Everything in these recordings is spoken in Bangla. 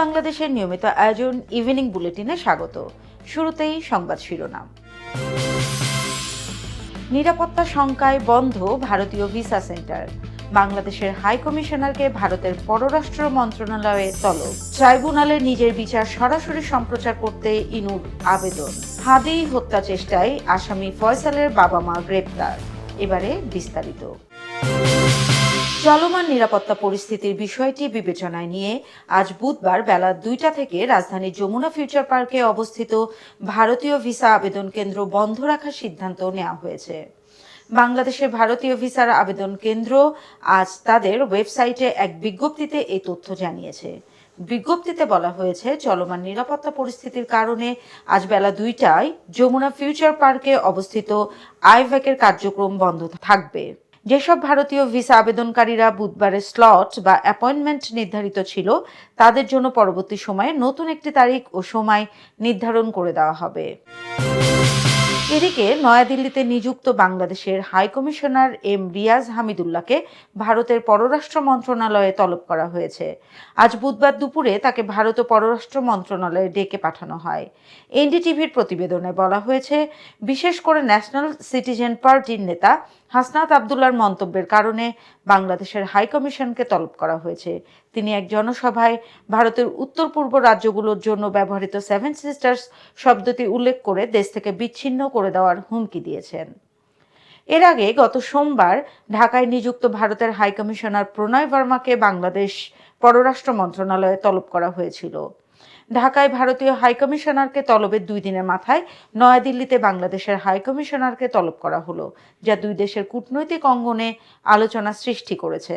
বাংলাদেশের নিয়মিত আয়োজন ইভিনিং বুলেটিনে স্বাগত। শুরুতেই সংবাদ শিরোনাম। নিরাপত্তা শঙ্কায় বন্ধ ভারতীয় ভিসা সেন্টার। বাংলাদেশের হাই কমিশনারকে ভারতের পররাষ্ট্র মন্ত্রণালয়ে তলব। ট্রাইব্যুনালে নিজের বিচার সরাসরি সম্প্রচার করতে ইনুর আবেদন। হাদি হত্যা চেষ্টায় আসামি ফয়সালের বাবা মা গ্রেপ্তার। এবারে বিস্তারিত। চলমান নিরাপত্তা পরিস্থিতির বিষয়টি বিবেচনায় নিয়ে আজ বুধবার বেলা দুইটা থেকে রাজধানীর যমুনা ফিউচার পার্কে অবস্থিত ভারতীয় ভিসা আবেদন কেন্দ্র বন্ধ রাখার সিদ্ধান্ত নেওয়া হয়েছে। বাংলাদেশের ভারতীয় ভিসার আবেদন কেন্দ্র আজ তাদের ওয়েবসাইটে এক বিজ্ঞপ্তিতে এই তথ্য জানিয়েছে। বিজ্ঞপ্তিতে বলা হয়েছে, চলমান নিরাপত্তা পরিস্থিতির কারণে আজ বেলা দুইটায় যমুনা ফিউচার পার্কে অবস্থিত আইভ্যাকের কার্যক্রম বন্ধ থাকবে। যেসব ভারতীয় ভিসা আবেদনকারীরা বুধবারের স্লট বা অ্যাপয়েন্টমেন্ট নির্ধারিত ছিল, তাদের জন্য পরবর্তী সময়ে নতুন একটি তারিখ ও সময় নির্ধারণ করে দেওয়া হবে। এদিকে নয়াদিল্লিতে নিযুক্ত বাংলাদেশের হাইকমিশনার এম রিয়াজ হামিদুল্লাহকে ভারতের পররাষ্ট্র মন্ত্রণালয়ে তলব করা হয়েছে। আজ বুধবার দুপুরে তাকে ভারত পররাষ্ট্র মন্ত্রণালয়ে ডেকে পাঠানো হয়। এনডিটিভির প্রতিবেদনে বলা হয়েছে, বিশেষ করে ন্যাশনাল সিটিজেন পার্টির নেতা হাসনাত আবদুল্লার মন্তব্যের কারণে বাংলাদেশের হাইকমিশনকে তলব করা হয়েছে। তিনি এক জনসভায় ভারতের উত্তর পূর্ব রাজ্যগুলোর জন্য ব্যবহৃত সেভেন সিস্টার্স শব্দটি উল্লেখ করে দেশ থেকে বিচ্ছিন্ন করে দেওয়ার হুমকি দিয়েছেন। এর আগে গত সোমবার ঢাকায় নিযুক্ত ভারতের হাই কমিশনার প্রণয় বর্মাকে বাংলাদেশ পররাষ্ট্র মন্ত্রণালয়ে তলব করা হয়েছিল। ঢাকায় ভারতীয় হাইকমিশনারকে তলবের দুই দিনের মাথায় নয়াদিল্লিতে বাংলাদেশের হাইকমিশনারকে তলব করা হলো, যা দুই দেশের কূটনৈতিক অঙ্গনে আলোচনা সৃষ্টি করেছে।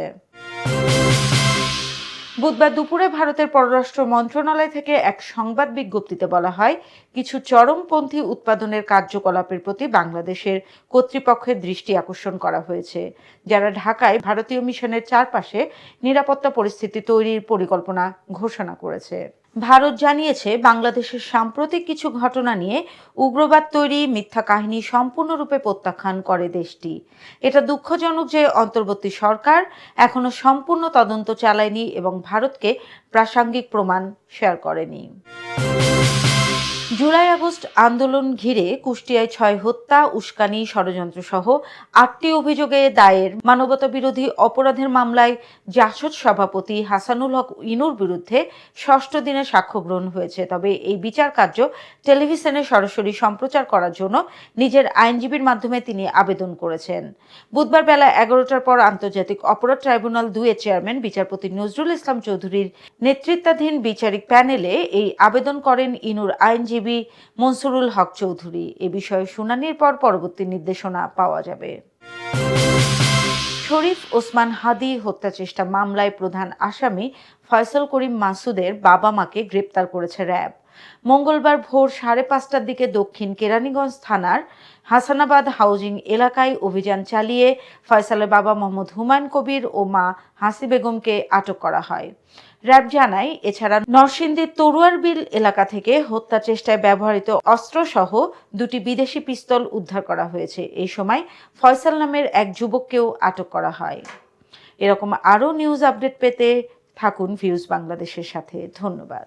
বুধবার দুপুরে ভারতের পররাষ্ট্র মন্ত্রণালয় থেকে এক সংবাদ বিজ্ঞপ্তিতে বলা হয়, কিছু চরমপন্থী উৎপাদনের কার্যকলাপের প্রতি বাংলাদেশের কর্তৃপক্ষের দৃষ্টি আকর্ষণ করা হয়েছে। যারা ঢাকায় ভারতীয় মিশনের চারপাশে নিরাপত্তা পরিস্থিতি তৈরির পরিকল্পনা ঘোষণা করেছে। ভারত জানিয়েছে, বাংলাদেশের সাম্প্রতিক কিছু ঘটনা নিয়ে উগ্রবাদ তৈরি, মিথ্যা কাহিনী সম্পূর্ণরূপে প্রত্যাখ্যান করে দেশটি। এটা দুঃখজনক যে অন্তর্বর্তী সরকার এখনও সম্পূর্ণ তদন্ত চালায়নি এবং ভারতকে প্রাসঙ্গিক প্রমাণ শেয়ার করেনি। জুলাই আগস্ট আন্দোলন ঘিরে কুষ্টিয়ায় ছয় হত্যা, উস্কানি ষড়যন্ত্র সহ আটটি অভিযোগে দায়ের মানবতা বিরোধী অপরাধের মামলায় জাসদ সভাপতি হাসানুল হক ইনুর বিরুদ্ধে ষষ্ঠ দিনে সাক্ষ্য গ্রহণ হয়েছে। তবে এই বিচার কার্য টেলিভিশনে সরাসরি সম্প্রচার করার জন্য নিজের আইনজীবীর মাধ্যমে তিনি আবেদন করেছেন। বুধবার বেলা এগারোটার পর আন্তর্জাতিক অপরাধ ট্রাইব্যুনাল দুয়ের চেয়ারম্যান বিচারপতি নজরুল ইসলাম চৌধুরীর নেতৃত্বাধীন বিচারিক প্যানেলে এই আবেদন করেন ইনুর আইনজীবী মনসুরুল হক চৌধুরী। এ বিষয়ে শুনানির পর পরবর্তী নির্দেশনা পাওয়া যাবে। শরীফ ওসমান হাদি হত্যা চেষ্টা মামলায় প্রধান আসামি ফয়সল করিম মাসুদের বাবা মাকে গ্রেপ্তার করেছে র্যাব। মঙ্গলবার ভোর সাড়ে পাঁচটার দিকে দক্ষিণ কেরানীগঞ্জ থানার হাসানাবাদ হাউজিং এলাকায় অভিযান চালিয়ে ফয়সালের বাবা মোহাম্মদ হুমায়ুন কবির ও মা হাসি বেগমকে আটক করা হয়। র্যাব জানায়, এছাড়া নরসিংদীর তরুয়ারবিল এলাকা থেকে হত্যা চেষ্টায় ব্যবহৃত অস্ত্রসহ দুটি বিদেশি পিস্তল উদ্ধার করা হয়েছে। এই সময় ফয়সাল নামের এক যুবককেও আটক করা হয়। এরকম আরও নিউজ আপডেট পেতে থাকুন ভিউজ বাংলাদেশের সাথে। ধন্যবাদ।